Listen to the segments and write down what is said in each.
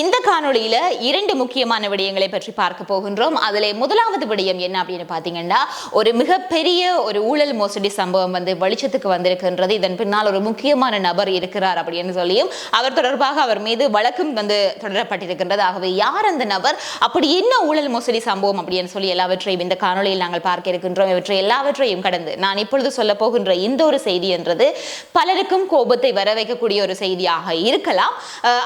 இந்த காணொளியில இரண்டு முக்கியமான விடயங்களை பற்றி பார்க்க போகின்றோம். அதில் முதலாவது விடயம் என்ன அப்படின்னு பாத்தீங்கன்னா ஒரு மிகப்பெரிய ஒரு ஊழல் மோசடி சம்பவம் வந்து வெளிச்சத்துக்கு வந்திருக்கின்றது. இதன் பின்னால் ஒரு முக்கியமான நபர் இருக்கிறார் அப்படின்னு சொல்லியும் அவர் தொடர்பாக அவர் மீது வழக்கும் வந்து தொடரப்பட்டிருக்கின்றது. ஆகவே யார் அந்த நபர்? அப்படி என்ன ஊழல் மோசடி சம்பவம் அப்படின்னு சொல்லி எல்லாவற்றையும் இந்த காணொளியில் நாங்கள் பார்க்க இருக்கின்றோம். இவற்றை எல்லாவற்றையும் கடந்து நான் இப்பொழுது சொல்ல போகின்ற இந்த ஒரு செய்தி என்றது பலருக்கும் கோபத்தை வர வைக்கக்கூடிய ஒரு செய்தியாக இருக்கலாம்.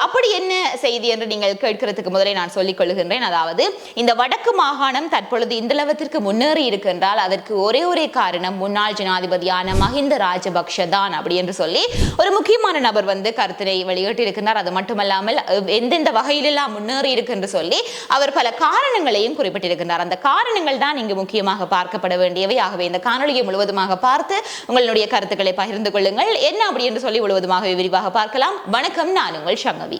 அப்படி என்ன செய்தி என்று நீங்கள் கேட்கிறதுக்கு முதலே நான் சொல்லிக் கொள்கின்றேன். அதாவது இந்த வடக்கு மாகாணம் தற்பொழுது இந்தளவத்திற்கு முன்னேறி இருக்கின்றால் அதற்கு ஒரே ஒரே காரணம் முன்னாள் ஜனாதிபதியான மஹிந்த ராஜபக்ஷ தான் அப்படி என்று சொல்லி ஒரு முக்கியமான நபர் வந்து கருத்தினை வெளியிட்டிருக்கின்றார். அது மட்டுமல்லாமல் எந்தெந்த வகையிலெல்லாம் முன்னேறி இருக்கு என்று சொல்லி அவர் பல காரணங்களையும் குறிப்பிட்டிருக்கின்றார். அந்த காரணங்கள் தான் இங்கு முக்கியமாக பார்க்கப்பட வேண்டியவை. ஆகவே இந்த காணொலியை முழுவதுமாக பார்த்து உங்களுடைய கருத்துக்களை பகிர்ந்து கொள்ளுங்கள். என்ன அப்படி என்று சொல்லி முழுவதுமாக விரிவாக பார்க்கலாம். வணக்கம் நான் உங்கள் சங்கவி.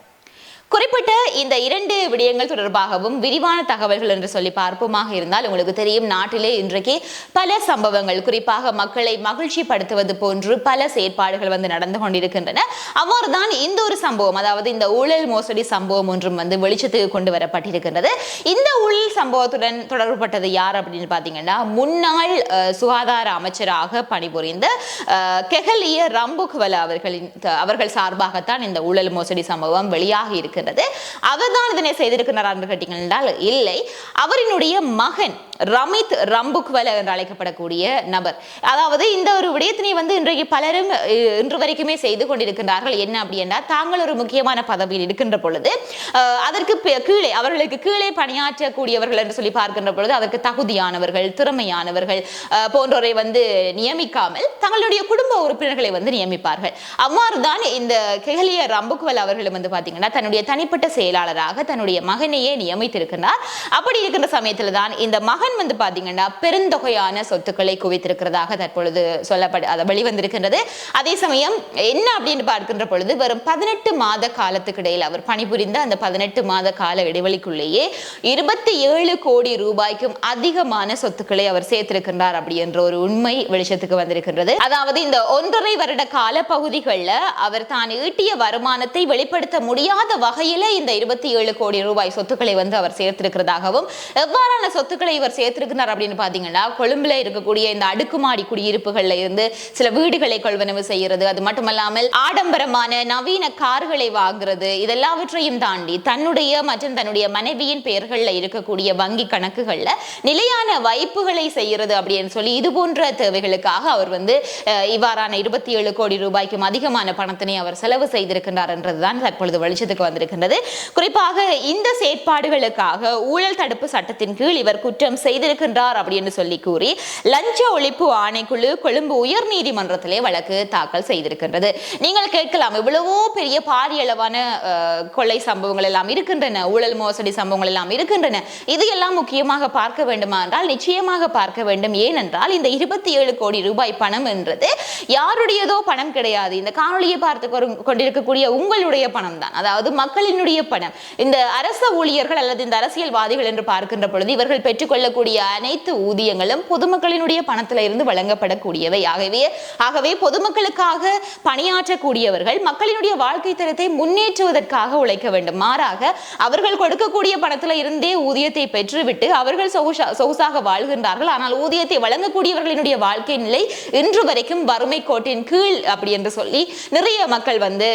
குறிப்பிட்ட இந்த இரண்டு விடயங்கள் தொடர்பாகவும் விரிவான தகவல்கள் என்று சொல்லி பார்ப்போமாக இருந்தால் உங்களுக்கு தெரியும் நாட்டிலே இன்றைக்கு பல சம்பவங்கள் குறிப்பாக மக்களை மகிழ்ச்சிப்படுத்துவது போன்று பல செயற்பாடுகள் வந்து நடந்து கொண்டிருக்கின்றன. அவ்வாறு தான் இந்த ஒரு சம்பவம் அதாவது இந்த ஊழல் மோசடி சம்பவம் ஒன்றும் வந்து வெளிச்சத்துக்கு கொண்டு வரப்பட்டிருக்கின்றது. இந்த ஊழல் சம்பவத்துடன் தொடர்புபட்டது யார் அப்படின்னு பார்த்தீங்கன்னா முன்னாள் சுகாதார அமைச்சராக பணிபுரிந்த கெஹலிய ரம்புக்வல அவர்களின் அவர்கள் சார்பாகத்தான் இந்த ஊழல் மோசடி சம்பவம் வெளியாகி இருக்கின்றது. அவர்தான் இதனை செய்திருக்கிறார் என்று கேட்டீங்கன்னா இல்லை. அவரினுடைய மகன் ரமித் ரம்புக்வல என்று அழைக்கப்படக்கூடிய நபர். அதாவது இந்த ஒரு விடயத்தினை வந்து இன்றைக்கு பலரும் இன்று வரைக்குமே செய்து கொண்டிருக்கின்றார்கள். என்ன அப்படின்னா தாங்கள் ஒரு முக்கியமான பதவியில் இருக்கின்ற பொழுது அதற்கு கீழே அவர்களுக்கு கீழே பணியாற்றக்கூடியவர்கள் என்று சொல்லி பார்க்கின்ற பொழுது அதற்கு தகுதியானவர்கள் திறமையானவர்கள் போன்றோரை வந்து நியமிக்காமல் தங்களுடைய குடும்ப உறுப்பினர்களை வந்து நியமிப்பார்கள். அவ்வாறு தான் இந்த கெஹலிய ரம்புக்வல் அவர்களும் வந்து பார்த்தீங்கன்னா தன்னுடைய தனிப்பட்ட செயலாளராக தன்னுடைய மகனையே நியமித்திருக்கிறார் அப்படி இருக்கின்ற சமயத்தில் தான் இந்த மகன் வந்து பார்த்தீங்கன்னா பெருந்தொகையான சொத்துக்களை குவித்திருக்கிறதாக தற்பொழுது சொல்லப்பட அது வெளிவந்திருக்கின்றது. அதே சமயம் என்ன அப்படின்னு பார்க்கின்ற பொழுது வரும் பதினெட்டு மாத காலத்துக்கு இடையில் அவர் பணிபுரிந்த அந்த பதினெட்டு மாத கால இடைவெளிக்குள்ளேயே இருபத்தி ஏழு கோடி ரூபாய்க்கும் அதிகமான சொத்துக்களை அவர் சேர்த்திருக்கின்றார் அப்படி என்ற ஒரு உண்மை வெளிச்சத்துக்கு வந்திருக்கின்றது. அதாவது இந்த ஒன்றரை வருட கால பகுதிகளில் அவர் தான் ஈட்டிய வருமானத்தை வெளிப்படுத்த முடியாத வகையில இந்த இருபத்தி ஏழு கோடி ரூபாய் சொத்துக்களை வந்து அவர் சேர்த்திருக்கிறதாகவும் எவ்வாறான சொத்துக்களை இவர் சேர்த்திருக்கிறார் அப்படின்னு பாத்தீங்கன்னா கொழும்புல இருக்கக்கூடிய இந்த அடுக்குமாடி குடியிருப்புகள்ல இருந்து சில வீடுகளை கொள்வனவு செய்யறது அது மட்டுமல்லாமல் ஆடம்பரமான நவீன கார்களை வாங்குறது இதெல்லாவற்றையும் தாண்டி தன்னுடைய மற்றும் தன்னுடைய மனைவியின் பெயர்கள்ல இருக்கக்கூடிய வங்கி கணக்குகள்ல நிலையான வைப்புகளை செய்யறது அப்படின்னு சொல்லி இது போன்ற தேவைகளுக்காக அவர் வந்து இவ்வாறான இருபத்தி ஏழு கோடி ரூபாய்க்கும் அதிகமான பணத்தினை அவர் செலவு செய்திருக்கின்றார் என்றதுதான் தற்பொழுது வெளிச்சத்துக்கு வந்திருக்கின்றது. குறிப்பாக இந்த செயற்பாடுகளுக்காக ஊழல் தடுப்பு சட்டத்தின் கீழ் இவர் குற்றம் செய்திருக்கின்றார் அப்படின்னு சொல்லி கூறி லஞ்ச ஒழிப்பு ஆணைக்குழு கொழும்பு உயர் நீதிமன்றத்திலே வழக்கு தாக்கல் செய்திருக்கின்றது. நீங்கள் கேட்கலாம் இவ்வளவோ பெரிய பாரியளவான கொள்ளை சம்பவங்கள் எல்லாம் இருக்கின்றன ஊழல் மோசடி சம்பவங்கள் எல்லாம் இருக்கின்றன. இது எல்லாம் முக்கியமாக பார்க்க வேண்டுமா என்றால் நிச்சயமாக பார்க்க வேண்டும். ஏனென்றால் இந்த இருபத்தி ஏழு கோடி ரூபாய் பணம் என்றது யாருடையதோ பணம் கிடையாது. இந்த காணொளியை பார்த்து கொண்டிருக்கக்கூடிய உங்களுடைய பணம் தான் அதாவது மக்களினுடைய பணம். இந்த அரச ஊழியர்கள் அல்லது இந்த அரசியல்வாதிகள் என்று பார்க்கின்ற பொழுது இவர்கள் பெற்றுக்கொள்ள செல்லக்கூடிய அனைத்து ஊதியங்களும் பொதுமக்களினுடைய பணத்தில இருந்து வழங்கப்படக்கூடியவை. ஆகவே ஆகவே பொதுமக்களுக்காக பணியாற்றக்கூடியவர்கள் மக்களினுடைய வாழ்க்கை தரத்தை முன்னேற்றுவதற்காக உழைக்க வேண்டும். மாறாக அவர்கள் கொடுக்கக்கூடிய பணத்தில இருந்தே ஊதியத்தை பெற்றுவிட்டு அவர்கள் சொகுசா சொகுசாக வாழ்கின்றார்கள். ஆனால் ஊதியத்தை வழங்கக்கூடியவர்களினுடைய வாழ்க்கை நிலை இன்று வரைக்கும் வறுமை கோட்டின் கீழ் அப்படி என்று சொல்லி நிறைய மக்கள் வந்து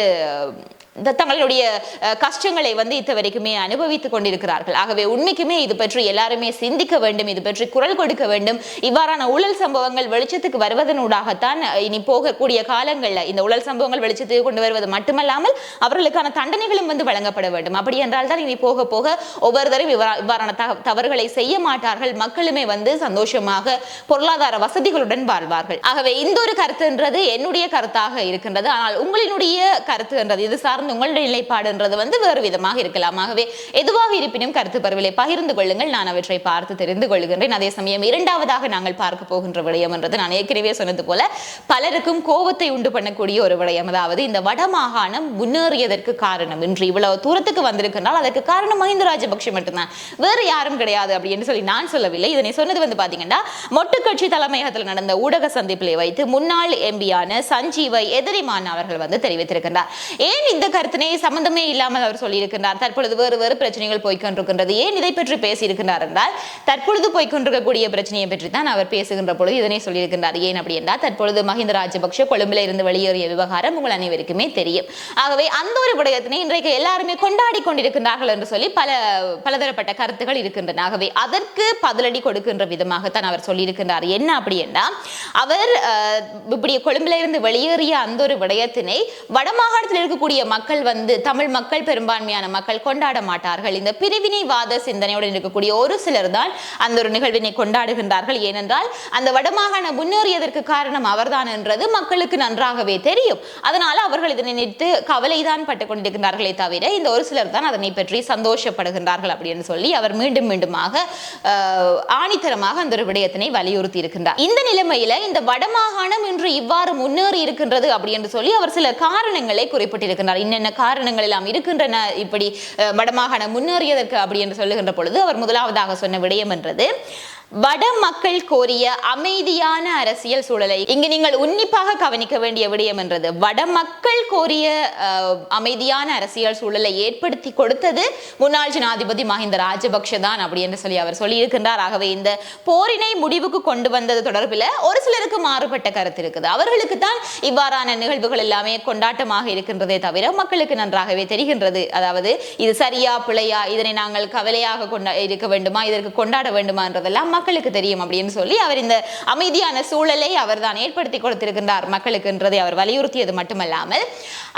தங்களுடைய கஷ்டங்களை வந்து இது வரைக்குமே அனுபவித்துக் கொண்டிருக்கிறார்கள். ஆகவே உண்மைக்குமே இது பற்றி எல்லாருமே சிந்திக்க வேண்டும் இது பற்றி குரல் கொடுக்க வேண்டும். இவ்வாறான ஊழல் சம்பவங்கள் வெளிச்சத்துக்கு வருவதனூடாகத்தான் இனி போகக்கூடிய காலங்களில் இந்த ஊழல் சம்பவங்கள் வெளிச்சத்துக்கு கொண்டு வருவது மட்டுமல்லாமல் அவர்களுக்கான தண்டனைகளும் வந்து வழங்கப்பட வேண்டும். அப்படி என்றால் தான் இனி போக போக ஒவ்வொருத்தரும் இவ்வா- இவ்வாறான தவறுகளை செய்ய மாட்டார்கள். மக்களுமே வந்து சந்தோஷமாக பொருளாதார வசதிகளுடன் வாழ்வார்கள். ஆகவே இந்த ஒரு கருத்துன்றது என்னுடைய கருத்தாக இருக்கின்றது. ஆனால் உங்களினுடைய கருத்து என்றது இது சார்ந்த சார்ந்து உங்களுடைய நிலைப்பாடுன்றது வந்து வேறு விதமாக இருக்கலாம். ஆகவே எதுவாக இருப்பினும் கருத்து பரவலை பகிர்ந்து கொள்ளுங்கள். நான் அவற்றை பார்த்து தெரிந்து கொள்கின்றேன். அதே சமயம் இரண்டாவதாக நாங்கள் பார்க்க போகின்ற விடயம் என்றது நான் ஏற்கனவே சொன்னது போல பலருக்கும் கோபத்தை உண்டு பண்ணக்கூடிய ஒரு விடயம். அதாவது இந்த வடமாகாணம் முன்னேறியதற்கு காரணம். இன்று இவ்வளவு தூரத்துக்கு வந்திருக்கின்றால் அதற்கு காரணம் மஹிந்த ராஜபக்ஷ மட்டும்தான். வேறு யாரும் கிடையாது அப்படின்னு சொல்லி நான் சொல்லவில்லை. இதனை சொன்னது வந்து பாத்தீங்கன்னா மொட்டு கட்சி தலைமையகத்தில் நடந்த ஊடக சந்திப்பிலே வைத்து முன்னாள் எம்பியான சஞ்சீவை எதிரிமான் அவர்கள் வந்து தெரிவித்திருக்கின்றார். ஏன் இந்த கருத்தினை சம்பந்தமே இல்லாமல் அவர் சொல்லியிருக்கின்றார். தற்பொழுது வேறு வேறு பிரச்சனைகள் போய்கொண்டிருக்கின்றது ஏன் இதை பற்றி பேசியிருக்கிறார் என்றால் தற்பொழுது போய்கொண்டிருக்கக்கூடிய பிரச்சனையை பற்றி தான் அவர் பேசுகின்ற பொழுது இதனை சொல்லியிருக்கின்றார். ஏன் அப்படி என்றால் தற்பொழுது மஹிந்த ராஜபக்ஷ கொழும்பில் இருந்து வெளியேறிய விவகாரம் உங்கள் அனைவருக்குமே தெரியும். ஆகவே அந்த ஒரு விடயத்தினை இன்றைக்கு எல்லாருமே கொண்டாடி கொண்டிருக்கின்றார்கள் என்று சொல்லி பல பலதரப்பட்ட கருத்துகள் இருக்கின்றன. ஆகவே அதற்கு பதிலடி கொடுக்கின்ற விதமாகத்தான் அவர் சொல்லியிருக்கின்றார். என்ன அப்படி என்றால் அவர் அஹ், இப்படி கொழும்பில் இருந்து வெளியேறிய அந்த ஒரு விடயத்தினை வடமாகாணத்தில் இருக்கக்கூடிய மக்கள் மக்கள் வந்து தமிழ் மக்கள் பெரும்பான்மையான மக்கள் கொண்டாட மாட்டார்கள். இந்த பிரிவினைவாத சிந்தனையுடன் இருக்கக்கூடிய ஒரு சிலர் தான் அந்த ஒரு நிகழ்வினை கொண்டாடுகின்றார்கள். ஏனென்றால் அந்த வடமாகாண முன்னேறியதற்கு காரணம் அவர்தான் என்றது மக்களுக்கு நன்றாகவே தெரியும். அதனால் அவர்கள் இதனை நினைத்து கவலைதான் பட்டுக் கொண்டிருக்கிறார்களே தவிர இந்த ஒரு சிலர் தான் அதனை பற்றி சந்தோஷப்படுகின்றார்கள் அப்படின்னு சொல்லி அவர் மீண்டும் மீண்டுமாக ஆணித்தரமாக அந்த ஒரு விடயத்தினை வலியுறுத்தி இருக்கின்றார் இந்த நிலைமையில இந்த வடமாகாணம் இன்று இவ்வாறு முன்னேறி இருக்கின்றது அப்படி என்று சொல்லி அவர் சில காரணங்களை குறிப்பிட்டிருக்கின்றார். என்னென்ன காரணங்கள் எல்லாம் இருக்கின்றன இப்படி வடமாகாணம் முன்னேறியதற்கு அப்படி என்று சொல்லுகின்ற பொழுது அவர் முதலாவதாக சொன்ன விடயம் என்றது வட மக்கள் கோரிய அமைதியான அரசியல் சூழலை இங்கு நீங்கள் உன்னிப்பாக கவனிக்க வேண்டிய விடயம் என்றது. வட மக்கள் கோரிய அமைதியான அரசியல் சூழலை ஏற்படுத்தி கொடுத்தது முன்னாள் ஜனாதிபதி மஹிந்த ராஜபக்ஷ தான் அப்படி என்று சொல்லி அவர் சொல்லியிருக்கின்றார். ஆகவே இந்த போரினை முடிவுக்கு கொண்டு வந்தது தொடர்பில் ஒரு சிலருக்கு மாறுபட்ட கருத்து இருக்குது. அவர்களுக்கு தான் இவ்வாறான நிகழ்வுகள் எல்லாமே கொண்டாட்டமாக இருக்கின்றதே தவிர மக்களுக்கு நன்றாகவே தெரிகின்றது. அதாவது இது சரியா பிழையா இதனை நாங்கள் கவலையாக கொண்டா இருக்க வேண்டுமா இதற்கு கொண்டாட வேண்டுமா என்றதெல்லாம் மக்களுக்கு தெரியும் அப்படின்னு சொல்லி அவர் இந்த அமைதியான சூழலை அவர் தான் ஏற்படுத்தி கொடுத்திருக்கின்றார் மக்களுக்குன்றதை அவர் வலியுறுத்தியது மட்டுமல்லாமல்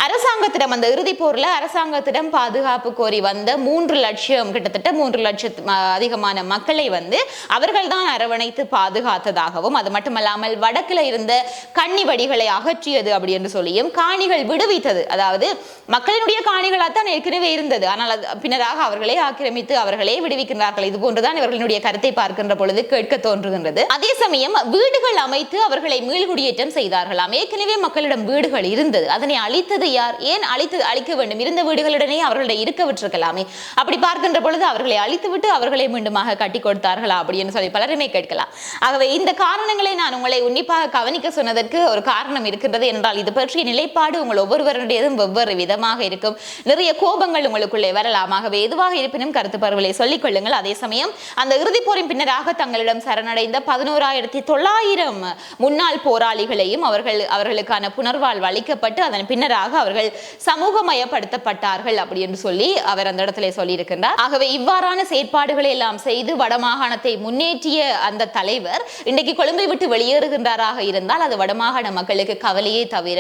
அரசாங்கத்திடம் அந்த இறுதிப் போரில் அரசாங்கத்திடம் பாதுகாப்பு கோரி வந்த மூன்று லட்சம் கிட்டத்தட்ட மூன்று லட்சத்து அதிகமான மக்களை வந்து அவர்கள் தான் அரவணைத்து பாதுகாத்ததாகவும் அது மட்டுமல்லாமல் வடக்குல இருந்த கன்னி வடிகளை அகற்றியது அப்படி என்று சொல்லியும் காணிகள் விடுவித்தது. அதாவது மக்களினுடைய காணிகளாத்தான் ஏற்கனவே இருந்தது. ஆனால் பின்னராக அவர்களே ஆக்கிரமித்து அவர்களே விடுவிக்கின்றார்கள். இது போன்றுதான் இவர்களுடைய கருத்தை பார்க்கின்ற பொழுது கேட்க தோன்றுகின்றது. அதே சமயம் வீடுகள் அமைத்து அவர்களை மீள்குடியேற்றம் செய்தார்களாம். ஏற்கனவே மக்களிடம் வீடுகள் இருந்தது. அதனை அழித்தது யார்? ஏன் அழித்து அழிக்க வேண்டும்? இருந்த வீடுகளுடனே அவர்களை இருக்க விட்டிருக்கலாமே. அப்படி பார்க்கின்ற பொழுது அவர்களை அழித்துவிட்டு அவர்களை மீண்டுமாக கட்டி கொடுத்தார்களா அப்படின்னு சொல்லி பலருமே கேட்கலாம். ஆகவே இந்த காரணங்களை நான் உங்களை உன்னிப்பாக கவனிக்க சொன்னதற்கு ஒரு காரணம் இருக்கின்றது என்றால் இது பற்றிய நிலைப்பாடு உங்கள் ஒவ்வொருவருடையதும் வெவ்வேறு விதமாக இருக்கும். நிறைய கோபங்கள் உங்களுக்குள்ளே வரலாம். ஆகவே எதுவாக இருப்பினும் கருத்து பருவலை சொல்லிக் கொள்ளுங்கள். அதே சமயம் அந்த இறுதிப் போரின் பின்னராக தங்களிடம் சரணடைந்த பதினோராயிரத்தி தொள்ளாயிரம் முன்னாள் போராளிகளையும் அவர்கள் அவர்களுக்கான புனர்வாழ்வு அளிக்கப்பட்டு அதன் பின்னராக அவர்கள் சமூகமயப்படுத்தப்பட்டார்கள் அப்படி என்று சொல்லி அவர் அந்த இடத்துல சொல்லியிருக்கின்றார். ஆகவே இவ்வாறான செயற்பாடுகளை எல்லாம் செய்து வடமாகாணத்தை முன்னேற்றிய அந்த தலைவர் இன்றைக்கு கொழும்பை விட்டு வெளியேறுகின்றாராக இருந்தால் அது வடமாகாண மக்களுக்கு கவலையே தவிர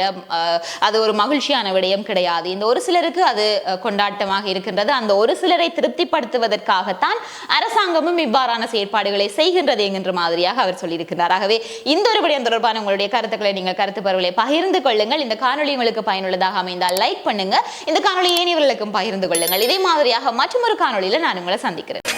அது ஒரு மகிழ்ச்சியான விடயம் கிடையாது. இந்த ஒரு சிலருக்கு அது கொண்டாட்டமாக இருக்கின்றது. அந்த ஒரு சிலரை திருப்திப்படுத்துவதற்காகத்தான் அரசாங்கமும் இவ்வாறான செயற்பாடுகளை செய்கின்றது என்கின்ற மாதிரியாக அவர் சொல்லியிருக்கிறார் ஆகவே இந்த ஒரு விடயம் தொடர்பான உங்களுடைய கருத்துக்களை நீங்கள் கருத்து பரவலை பகிர்ந்து கொள்ளுங்கள். இந்த காணொலி உங்களுக்கு பயனுள்ளதாக அமைந்தால் லைக் பண்ணுங்க. இந்த காணொலி ஏனியவர்களுக்கும் பகிர்ந்து கொள்ளுங்கள். இதே மாதிரியாக மற்றொரு காணொலியில் நான் உங்களை சந்திக்கிறேன்.